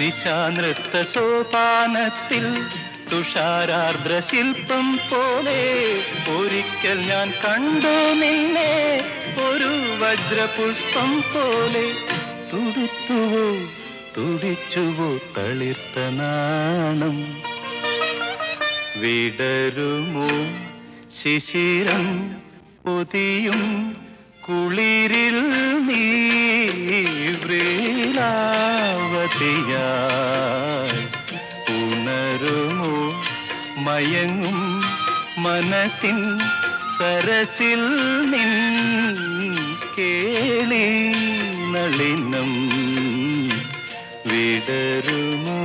നിശാനൃത്ത സോപാനത്തിൽ തുഷാരാർദ്ര ശില്പം പോലെ ഒരിക്കൽ ഞാൻ കണ്ടു നിന്നെ ഒരു വജ്രപുഷ്പം പോലെ. തുടുത്തുവോ തുടിച്ചുവോ തളിർത്ത നാണം. വിടരുമോ ശിശിരം പൊതിയും കുളിരിൽ വ്രീലാവതിയായി ഉണരുമോ മയങ്ങും മനസ്സിൻ സരസിൽ നിൻ കേളി നളിനം വിടരുമോ?